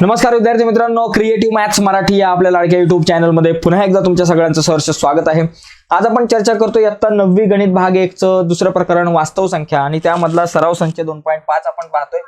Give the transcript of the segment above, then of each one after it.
नमस्कार विद्यार्थी मित्रांनो क्रिएटिव्ह मॅथ्स मराठी या आपल्या लाडक्या युट्यूब चॅनलमध्ये पुन्हा एकदा तुमच्या सगळ्यांचं सहर्ष स्वागत आहे. आज आपण चर्चा करतो इयत्ता नववी गणित भाग एकचं दुसरं प्रकरण वास्तव संख्या आणि त्यामधला सराव संच दोन पॉईंट पाच आपण पाहतोय.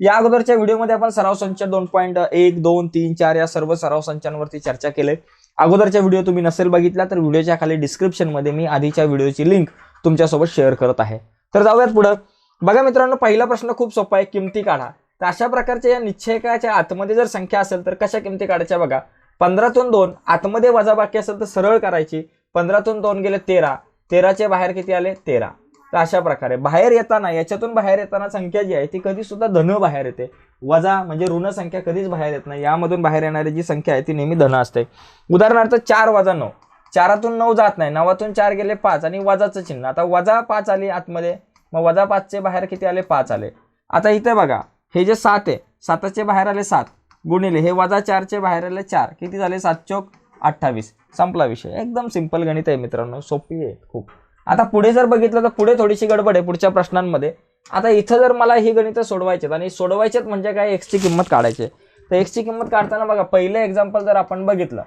या अगोदरच्या व्हिडिओमध्ये आपण सराव संच दोन पॉईंट एक दोन तीन चार या सर्व सराव संचांवरती चर्चा केली अगोदरच्या व्हिडिओ तुम्ही नसेल बघितला तर व्हिडिओच्या खाली डिस्क्रिप्शनमध्ये मी आधीच्या व्हिडिओची लिंक तुमच्यासोबत शेअर करत आहे. तर जाऊयात पुढं. बघा मित्रांनो पहिला प्रश्न खूप सोपा आहे किमती काढा. तर अशा प्रकारच्या या निश्चयकाच्या आतमध्ये जर संख्या असेल तर कशा किमती काढायच्या बघा? पंधरातून दोन आतमध्ये वजाबाकी असेल तर सरळ करायची. पंधरातून दोन गेले तेरा. तेराचे बाहेर किती आले? तेरा. तर अशा प्रकारे. बाहेर येताना याच्यातून बाहेर येताना संख्या जी आहे ती कधी सुद्धा धन बाहेर येते. वजा म्हणजे ऋण संख्या कधीच बाहेर येत नाही. यामधून बाहेर येणारी जी संख्या आहे ती नेहमी धन असते. उदाहरणार्थ चार वजा नऊ. चारातून नऊ जात नाही. नवातून चार गेले पाच आणि वजाचं चिन्ह. आता वजा पाच आली आतमध्ये. मग वजा पाचचे बाहेर किती आले? पाच आले. आता इथे बघा. हे जे सात आहे साताचे बाहेर आले सात. गुणिले हे वजा चारचे बाहेर आले चार. किती झाले? सात चौक अठ्ठावीस. संपला विषय. एकदम सिंपल गणित आहे मित्रांनो. सोपी आहे खूप. आता पुढे जर बघितलं तर पुढे थोडीशी गडबड आहे पुढच्या प्रश्नांमध्ये. आता इथं जर मला ही गणितं सोडवायचे आणि सोडवायचेत म्हणजे काय? एक्सची किंमत काढायची तर एक्सची किंमत काढताना बघा पहिलं एक्झाम्पल जर आपण बघितलं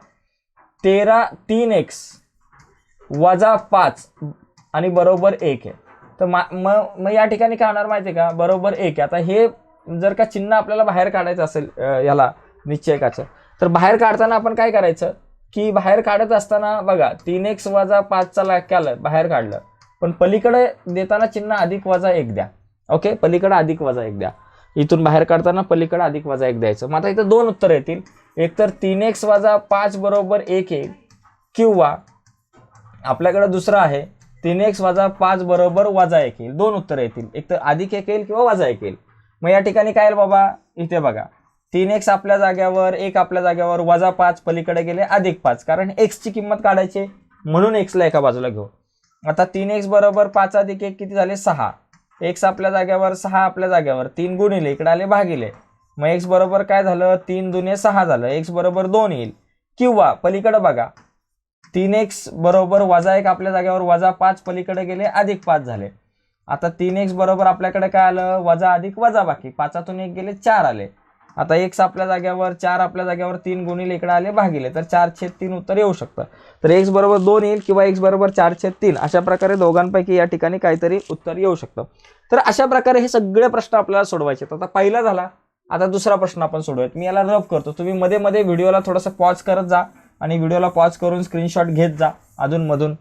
तेरा तीन एक्स वजा पाच आणि बरोबर एक आहे. तर मा मग मग या ठिकाणी काय होणार माहिती आहे का? बरोबर एक आहे. आता हे जर का चिन्ह आपल्याला बाहेर काढायचं असेल याला निश्चयकाचं तर बाहेर काढताना आपण काय करायचं? की बाहेर काढत असताना बघा तीन एक्स वजा पाचचा लाग आलं बाहेर काढलं. पण पलीकडे देताना चिन्ह अधिक वजा एक द्या. ओके? पलीकडे अधिक वजा एक द्या. इथून बाहेर काढताना पलीकडे अधिक वजा एक द्यायचं. मग आता इथं दोन उत्तर येतील. एक तर तीन एक्स वजा पाच बरोबर एक एक किंवा आपल्याकडं दुसरं आहे तीन एक्स वजा पाच बरोबर वजा एक येईल. दोन उत्तर येतील. एक तर अधिक एक येईल किंवा वजा एक येईल. मग या ठिकाणी काय बाबा? इथे बघा. तीन एक्स आपल्या जाग्यावर एक आपल्या जाग्यावर वजा पाच पलीकडे गेले अधिक पाच. कारण एक्सची किंमत काढायची म्हणून एक्सला एका बाजूला घेऊ. आता तीन एक्स बरोबर पाच अधिक एक किती झाले? सहा. एक्स आपल्या जाग्यावर सहा आपल्या जाग्यावर. तीन गुणिले इकडे आले भागिले. मग एक्स बरोबर काय झालं? तीन दुने सहा झालं. एक्स बरोबर दोन येईल. किंवा पलीकडे बघा. तीन एक्स बरोबर वजा एक आपल्या जाग्यावर वजा पाच पलीकडे गेले अधिक पाच झाले. आता तीन एक्स बरोबर आपल्याकडे काय आलं? वजा अधिक वजा बाकी. पाचातून एक गेले चार आले. आता एक्स आपल्या जाग्यावर चार आपल्या जाग्यावर तीन गुणिले इकडे आले भागिले. तर चार छेद तीन उत्तर येऊ शकतं. तर एक्स बरोबर दोन येईल किंवा एक्स बरोबर चार छेद तीन. अशा प्रकारे दोघांपैकी या ठिकाणी काहीतरी उत्तर येऊ शकतं. तर अशा प्रकारे हे सगळे प्रश्न आपल्याला सोडवायचे आहेत. आता पहिला झाला. आता दुसरा प्रश्न आपण सोडवूयात. मी याला रफ करतो. तुम्ही मध्ये मध्ये व्हिडिओला थोडंसं पॉज करत जा आणि व्हिडिओला पॉज करून स्क्रीनशॉट घेत जा. अधूनमधून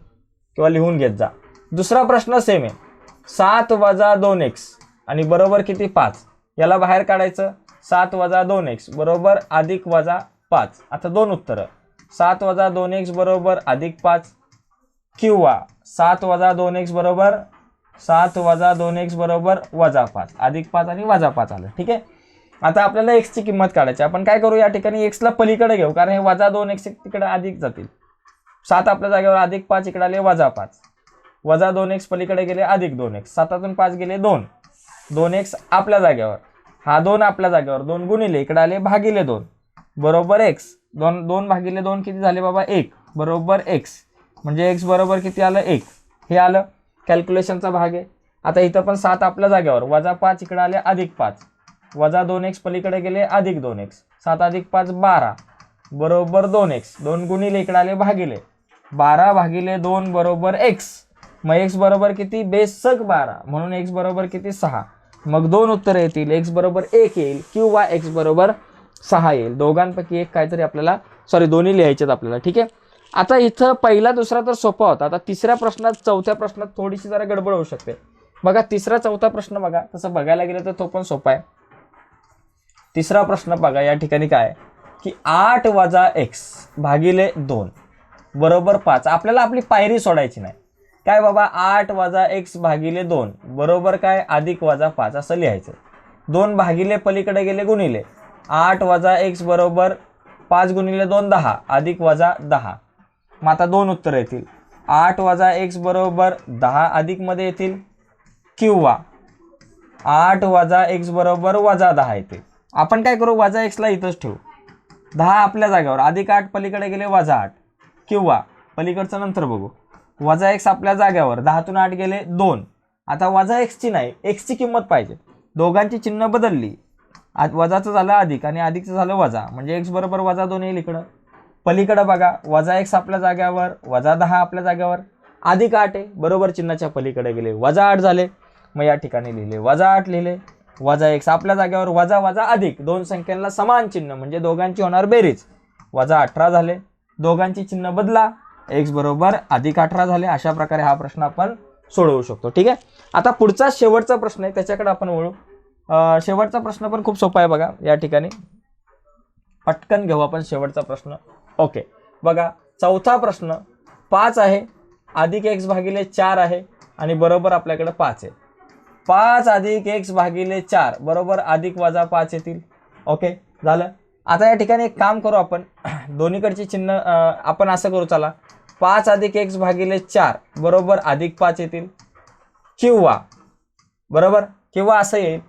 किंवा लिहून घेत जा. दुसरा प्रश्न सेम आहे. सात वजा दोन एक्स आणि बरोबर किती? पाच. याला बाहेर काढायचं. सात वजा दोन एक्स बरोबर अधिक वजा पाच. आता दोन उत्तरं. सात वजा दोन एक्स बरोबर अधिक पाच. किंवा सात वजा दोन एक्स बरोबर सात वजा दोन एक्स बरोबर वजा पाच. अधिक पाच आणि वजा पाच आलं. ठीक आहे? आता आपल्याला एक्सची किंमत काढायची आपण काय करू या ठिकाणी एक्सला पलीकडे घेऊ. कारण हे वजा दोन एक्स तिकडे अधिक जातील. सात आपल्या जागेवर अधिक पाच इकडे आले वजा पाच. वजा दोन एक्स पलीकडे गेले अधिक दोन एक्स सातातून पाच गेले दोन. दोन एक्स आपल्या जागेवर. हा दोन आपल्या जागेवर. दोन गुणिले इकडे आले भागिले दोन. बरोबर एक्स दोन दोन भागिले दोन किती झाले बाबा? एक. बरोबर एक्स म्हणजे एक्स बरोबर किती आलं? एक. हे आलं. कॅल्क्युलेशनचा भाग आहे. आता इथं पण सात आपल्या जागेवर. वजा पाच इकडे आले अधिक पाच. वजा दोन एक्स पलीकडे गेले अधिक दोन एक्स सात अधिक पाच बारा. बरोबर दोन एक्स दोन गुणिले इकडे आले भागिले. बारा भागिले दोन बरोबर एक्स मग एक्स बरोबर किती? बेसक बारा. म्हणून एक्स बरोबर किती? सहा. मग दोन उत्तर येतील. एक्स बरोबर एक येईल किंवा एक्स बरोबर सहा येईल. दोघांपैकी एक काहीतरी आपल्याला सॉरी दोन्ही लिहायचेत आपल्याला ठीक आहे? आता इथं पहिला दुसरा तर सोपा होता. आता तिसऱ्या प्रश्नात चौथ्या प्रश्नात थोडीशी जरा गडबड होऊ शकते. बघा तिसरा चौथा प्रश्न बघा. तसं बघायला गेलं तर तो पण सोपा आहे. तिसरा प्रश्न बघा या ठिकाणी काय आहे? की आठ वजा एक्स भागिले दोन बरोबर पाच. आपल्याला आपली पायरी सोडायची नाही. काय बाबा आठ वजा एक्स भागिले दोन. बरोबर काय? अधिक वजा पाच. असं लिहायचं. दोन भागिले पलीकडे गेले गुणिले. आठ वजा एक्स बरोबर पाच गुणिले दोन दहा. अधिक वजा दहा. मग आता दोन उत्तर येतील. आठ वजा एक्स बरोबर दहा अधिकमध्ये येतील. किंवा आठ वजा एक्स बरोबर वजा दहा येतील. आपण काय करू? वजा एक्सला इथंच ठेवू. दहा आपल्या जागेवर. अधिक आठ पलीकडे गेले वजा आठ. किंवा पलीकडचं नंतर बघू. वजा एक्स आपल्या जाग्यावर दहातून आठ गेले दोन. आता वजा एक्सची नाही एक्सची किंमत पाहिजे. दोघांची चिन्ह बदलली. आज वजाचं झालं अधिक आणि अधिकचं झालं वजा. म्हणजे एक्स बरोबर वजा दोन येईल इकडं. पलीकडं बघा वजा एक्स आपल्या जाग्यावर वजा दहा आपल्या जाग्यावर. अधिक आठ आहे बरोबर चिन्हाच्या पलीकडे गेले. वजा आठ झाले. मग या ठिकाणी लिहिले. वजा आठ लिहिले. वजा एक्स आपल्या जाग्यावर वजा वजा अधिक. दोन संख्यांना समान चिन्ह. म्हणजे दोघांची होणार बेरीज. वजा अठरा झाले. दोघांची चिन्ह बदला. एक्स बरोबर अधिक अठरा झाले अशा प्रकारे हा प्रश्न आपण सोडवू शकतो. ठीक आहे? आता पुढचा शेवटचा प्रश्न आहे त्याच्याकडे आपण वळू. शेवटचा प्रश्न पण खूप सोपा आहे बघा या ठिकाणी. पटकन घेऊ आपण शेवटचा प्रश्न. ओके. बघा चौथा प्रश्न पाच आहे अधिक एक्स भागिले चार आहे आणि बरोबर आपल्याकडे पाच आहे. पाच अधिक एक्स भागिले चार बरोबर अधिक वजा पाच येतील. ओके? झालं? आता या ठिकाणी एक काम करू आपण. दोन्हीकडची चिन्ह आपण असं करू चला. पाच अधिक एक्स भागिले चार बरोबर अधिक पाच येतील. किंवा बरोबर? किंवा असं येईल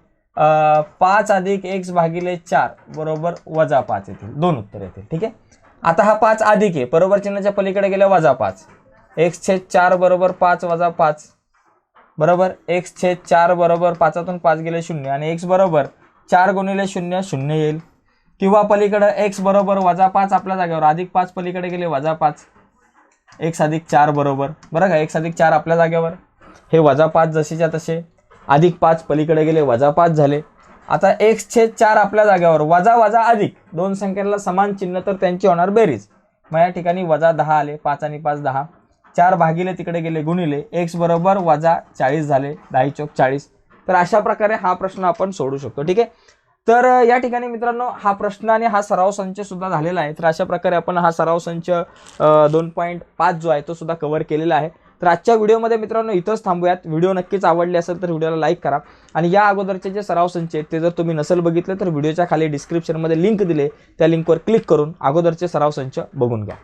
पाच अधिक एक्स भागिले चार बरोबर वजा पाच येतील. दोन उत्तर येतील ठीक आहे? आता हा पाच अधिक आहे. बरोबर चिन्हाच्या पलीकडे गेल्या वजा पाच. एक्स छेद चार बरोबर पाच वजा पाच. बरोबर? एक्स छेद चार बरोबर पाचातून पाच गेले शून्य. आणि एक्स बरोबर चार गुणिले शून्य शून्य येईल. किंवा पलीकडं एक्स बरोबर वजा पाच आपल्या जागेवर. अधिक पाच पलीकडे गेले वजा पाच. एक्स अधिक चार बरोबर. बरं का? एक्स अधिक चार आपल्या जागेवर. हे वजा पाच जसेच्या तसे. अधिक पाच पलीकडे गेले वजा पाच झाले. आता एक्स छेद चार आपल्या जागेवर. वजा वजा अधिक. दोन संख्यांना समान चिन्ह तर त्यांची होणार बेरीज. मग या ठिकाणी वजा दहा आले. पाच आणि पाच दहा. चार भागिले तिकडे गेले गुणिले. एक्स बरोबर वजा चाळीस झाले. दहा चौक चाळीस. तर अशा प्रकारे हा प्रश्न आपण सोडू शकतो. ठीक आहे? तर या ठिकाणी मित्रांनो हा प्रश्न आणि हा सराव संच सुद्धा झालेला आहे. तर अशा प्रकारे आपण हा सराव संच दोन पॉईंट पाच जो आहे तो सुद्धा कव्हर केलेला आहे. तर आजच्या व्हिडिओमध्ये मित्रांनो इथंच थांबूयात. व्हिडिओ नक्कीच आवडले असेल तर व्हिडिओला लाईक करा. आणि या अगोदरचे जे सराव संच आहेत ते जर तुम्ही नसेल बघितले तर व्हिडिओच्या खाली डिस्क्रिप्शनमध्ये लिंक दिले. त्या लिंकवर क्लिक करून अगोदरचे सराव संच बघून घ्या.